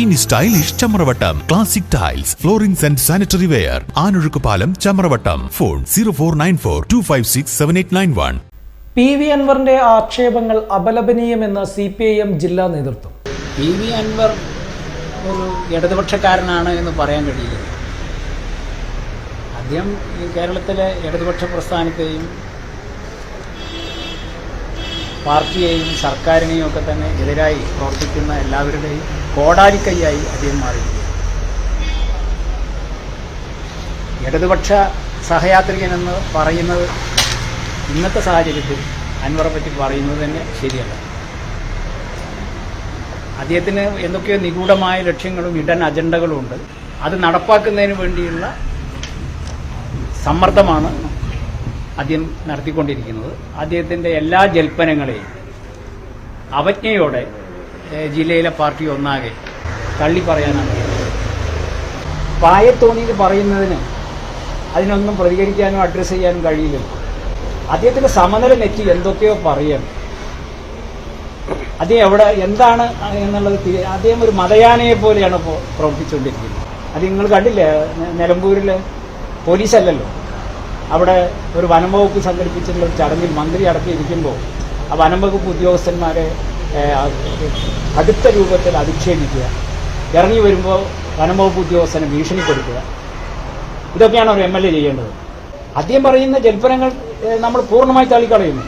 ഇനി stylish Chamravattam classic tiles floorings and sanitary ware Anozhukkupalam Chamravattam phone zero four nine four two five six seven eight nine one P V അൻവറിന്റെ ആക്ഷേപങ്ങൾ അപലപനീയമെന്ന് C P I M ജില്ലാ നേതൃത്വം. P V Anwar ഒരു ഇടതുപക്ഷക്കാരനാണ് എന്ന് പറയാൻ കഴിയില്ല. അദ്ദേഹം കേരളത്തിലെ ഇടതുപക്ഷ പ്രസ്ഥാനത്തെയും പാർട്ടിയെയും സർക്കാരിനെയും ഒക്കെ തന്നെ എതിരായി പ്രവർത്തിക്കുന്ന എല്ലാവരുടെയും കോടാലിക്കൈയായി അദ്ദേഹം മാറിയിരിക്കുന്നു. ഇടതുപക്ഷ സഹയാത്രികനെന്ന് പറയുന്നത് ഇന്നത്തെ സാഹചര്യത്തിൽ അൻവറെ പറ്റി പറയുന്നത് തന്നെ ശരിയല്ല. അദ്ദേഹത്തിന് എന്തൊക്കെയോ നിഗൂഢമായ ലക്ഷ്യങ്ങളും ഇടൻ അജണ്ടകളും ഉണ്ട് അത് നടപ്പാക്കുന്നതിന് വേണ്ടിയുള്ള സമ്മർദ്ദമാണ് അദ്ദേഹം നടത്തിക്കൊണ്ടിരിക്കുന്നത്. അദ്ദേഹത്തിന്റെ എല്ലാ ജൽപ്പനങ്ങളെയും അവജ്ഞയോടെ ജില്ലയിലെ പാർട്ടി ഒന്നാകെ തള്ളി പറയാനാണ് പായത്തോണിയിൽ പറയുന്നതിന് അതിനൊന്നും പ്രതികരിക്കാനോ അഡ്രസ്സ് ചെയ്യാനും കഴിയില്ല. അദ്ദേഹത്തിന്റെ സമനില നെറ്റി എന്തൊക്കെയോ പറയണം. അദ്ദേഹം എവിടെ എന്താണ് എന്നുള്ളത് അദ്ദേഹം ഒരു മതയാനയെ പോലെയാണ് പ്രവർത്തിച്ചുകൊണ്ടിരിക്കുന്നത്. അത് നിങ്ങൾ കണ്ടില്ലേ? നിലമ്പൂരിൽ പോലീസല്ലല്ലോ. അവിടെ ഒരു വനംവകുപ്പ് സംഘടിപ്പിച്ചിട്ടുള്ള ഒരു ചടങ്ങിൽ മന്ത്രി അടക്കിയിരിക്കുമ്പോൾ ആ വനംവകുപ്പ് ഉദ്യോഗസ്ഥന്മാരെ കടുത്ത രൂപത്തിൽ അധിക്ഷേപിക്കുക. ഇറങ്ങി വരുമ്പോൾ വനംവകുപ്പ് ഉദ്യോഗസ്ഥനെ ഭീഷണിപ്പെടുത്തുക. ഇതൊക്കെയാണ് ഒരു എം എൽ എ ചെയ്യേണ്ടത്. ആദ്യം പറയുന്ന ജൽപ്പനങ്ങൾ നമ്മൾ പൂർണമായി തള്ളിക്കളയുന്നു.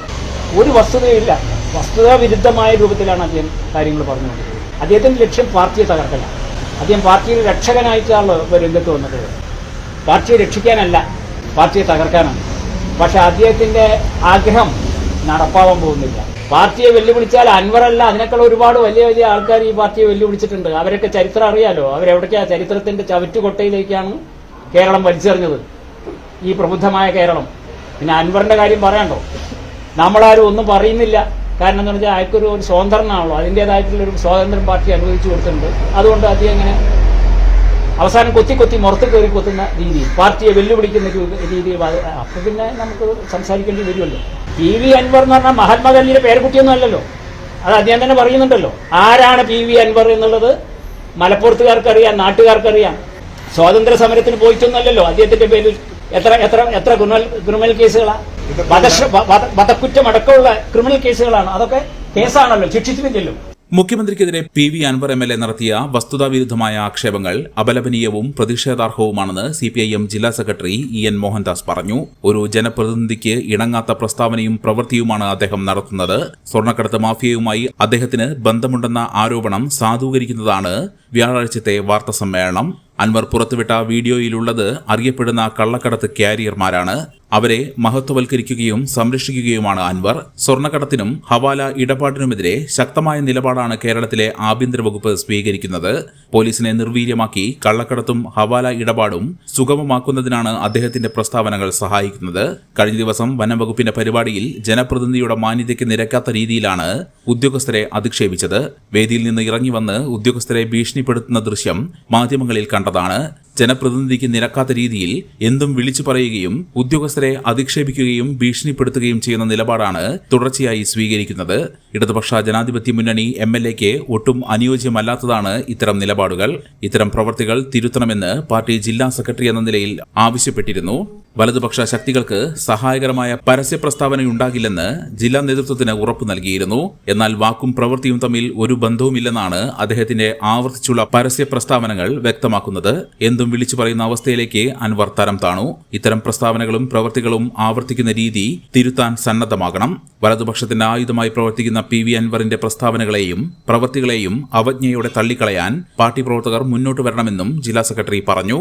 ഒരു വസ്തുതയില്ല വസ്തുതാ വിരുദ്ധമായ രൂപത്തിലാണ് അദ്ദേഹം കാര്യങ്ങൾ പറഞ്ഞുകൊണ്ടിരിക്കുന്നത്. അദ്ദേഹത്തിന്റെ ലക്ഷ്യം പാർട്ടിയെ തകർക്കലാണ്. അദ്ദേഹം പാർട്ടിയിൽ രക്ഷകനായിട്ടാണ് രംഗത്ത് വന്നത്. പാർട്ടിയെ രക്ഷിക്കാനല്ല. പാർട്ടിയെ തകർക്കാനാണ്. പക്ഷെ അദ്ദേഹത്തിന്റെ ആഗ്രഹം നടപ്പാവാൻ പോകുന്നില്ല. പാർട്ടിയെ വെല്ലുവിളിച്ചാൽ അൻവറല്ല അതിനേക്കാൾ ഒരുപാട് വലിയ വലിയ ആൾക്കാർ ഈ പാർട്ടിയെ വെല്ലുവിളിച്ചിട്ടുണ്ട്. അവരൊക്കെ ചരിത്രം അറിയാലോ? അവരെവിടേക്കാ ചരിത്രത്തിന്റെ ചവറ്റുകൊട്ടയിലേക്കാണ് കേരളം വലിച്ചെറിഞ്ഞത്? ഈ പ്രബുദ്ധമായ കേരളം. പിന്നെ അൻവറിന്റെ കാര്യം പറയണ്ടോ? നമ്മളാരും ഒന്നും പറയുന്നില്ല. കാരണം എന്താണെന്ന് വെച്ചാൽ അയാൾക്കൊരു ഒരു ഒരു സ്വാതന്ത്ര്യം പാർട്ടി അനുവദിച്ചു കൊടുത്തിട്ടുണ്ട്. അതുകൊണ്ട് അദ്ദേഹം ഇങ്ങനെ അവസാനം കൊത്തി കൊത്തി മുറത്ത് കയറി കൊത്തുന്ന രീതി. പാർട്ടിയെ വെല്ലുവിളിക്കുന്ന രീതി വ- പിന്നെ നമുക്ക് സംസാരിക്കേണ്ടി വരുമല്ലോ. പി വി അൻവർ എന്ന് പറഞ്ഞാൽ മഹാത്മാഗാന്ധിയുടെ പേരക്കുട്ടിയൊന്നും അല്ലല്ലോ. അത് അദ്ദേഹം തന്നെ പറയുന്നുണ്ടല്ലോ. ആരാണ് പി വി അൻവർ എന്നുള്ളത് മലപ്പുറത്തുകാർക്കറിയാം നാട്ടുകാർക്കറിയാം. സ്വാതന്ത്ര്യ സമരത്തിന് പോയിട്ടൊന്നുമല്ലല്ലോ. അദ്ദേഹത്തിന്റെ പേരിൽ എത്ര എത്ര എത്ര ക്രിമിനൽ ക്രിമിനൽ കേസുകളാണ് വധക്കുറ്റമടക്കമുള്ള ക്രിമിനൽ കേസുകളാണ്. അതൊക്കെ കേസാണല്ലോ ശിക്ഷിച്ചിട്ടില്ലല്ലോ മുഖ്യമന്ത്രിക്കെതിരെ P V Anvar M L A നടത്തിയ വസ്തുതാവിരുദ്ധമായ ആക്ഷേപങ്ങൾ അപലപനീയവും പ്രതിഷേധാർഹവുമാണെന്ന് സി പി ഐ എം ജില്ലാ സെക്രട്ടറി ഇ എൻ മോഹൻദാസ് പറഞ്ഞു. ഒരു ജനപ്രതിനിധിക്ക് ഇണങ്ങാത്ത പ്രസ്താവനയും പ്രവൃത്തിയുമാണ് അദ്ദേഹം നടത്തുന്നത്. സ്വർണക്കടത്ത് മാഫിയയുമായി അദ്ദേഹത്തിന് ബന്ധമുണ്ടെന്ന ആരോപണം സാധൂകരിക്കുന്നതാണ് വ്യാഴാഴ്ചത്തെ വാർത്താ സമ്മേളനം അൻവർ പുറത്തുവിട്ട വീഡിയോയിലുള്ളത് അറിയപ്പെടുന്ന കള്ളക്കടത്ത് ക്യാരിയർമാരാണ് അവരെ മഹത്വവൽക്കരിക്കുകയും സംരക്ഷിക്കുകയുമാണ് അൻവർ. സ്വർണക്കടത്തിനും ഹവാല ഇടപാടിനുമെതിരെ ശക്തമായ നിലപാടാണ് കേരളത്തിലെ ആഭ്യന്തര വകുപ്പ് സ്വീകരിക്കുന്നത്. പോലീസിനെ നിർവീര്യമാക്കി കള്ളക്കടത്തും ഹവാല ഇടപാടും സുഗമമാക്കുന്നതിനാണ് അദ്ദേഹത്തിന്റെ പ്രസ്താവനകൾ സഹായിക്കുന്നത്. കഴിഞ്ഞ ദിവസം വനംവകുപ്പിന്റെ പരിപാടിയിൽ ജനപ്രതിനിധിയുടെ മാന്യതയ്ക്ക് നിരക്കാത്ത രീതിയിലാണ് ഉദ്യോഗസ്ഥരെ അധിക്ഷേപിച്ചത്. വേദിയിൽ നിന്ന് ഇറങ്ങി വന്ന് ഉദ്യോഗസ്ഥരെ ഭീഷണിപ്പെടുത്തുന്ന ദൃശ്യം മാധ്യമങ്ങളിൽ കണ്ടതാണ്. ജനപ്രതിനിധിക്ക് നിരക്കാത്ത രീതിയിൽ എന്തും വിളിച്ചു പറയുകയും ഉദ്യോഗസ്ഥരെ അധിക്ഷേപിക്കുകയും ഭീഷണിപ്പെടുത്തുകയും ചെയ്യുന്ന നിലപാടാണ് തുടർച്ചയായി സ്വീകരിക്കുന്നത്. ഇടതുപക്ഷ ജനാധിപത്യ മുന്നണി എം എൽ എക്ക് ഒട്ടും അനുയോജ്യമല്ലാത്തതാണ് ഇത്തരം നിലപാടുകൾ. ഇത്തരം പ്രവർത്തികൾ തിരുത്തണമെന്ന് പാർട്ടി ജില്ലാ സെക്രട്ടറി എന്ന നിലയിൽ ആവശ്യപ്പെട്ടിരുന്നു. വലതുപക്ഷ ശക്തികൾക്ക് സഹായകരമായ പരസ്യ പ്രസ്താവനയുണ്ടാകില്ലെന്ന് ജില്ലാ നേതൃത്വത്തിന് ഉറപ്പ് നൽകിയിരുന്നു. എന്നാൽ വാക്കും പ്രവൃത്തിയും തമ്മിൽ ഒരു ബന്ധവുമില്ലെന്നാണ് അദ്ദേഹത്തിന്റെ ആവർത്തിച്ചുള്ള പരസ്യ പ്രസ്താവനകൾ വ്യക്തമാക്കുന്നത്. എന്തും വിളിച്ചു പറയുന്ന അവസ്ഥയിലേക്ക് അൻവർ തരം താണു. ഇത്തരം പ്രസ്താവനകളും പ്രവൃത്തികളും ആവർത്തിക്കുന്ന രീതി തിരുത്താൻ സന്നദ്ധമാകണം. വലതുപക്ഷത്തിന്റെ ആയുധമായി പ്രവർത്തിക്കുന്ന പി വി അൻവറിന്റെ പ്രസ്താവനകളെയും പ്രവൃത്തികളെയും അവജ്ഞയോടെ തള്ളിക്കളയാൻ പാർട്ടി പ്രവർത്തകർ മുന്നോട്ട് വരണമെന്നും ജില്ലാ സെക്രട്ടറി പറഞ്ഞു.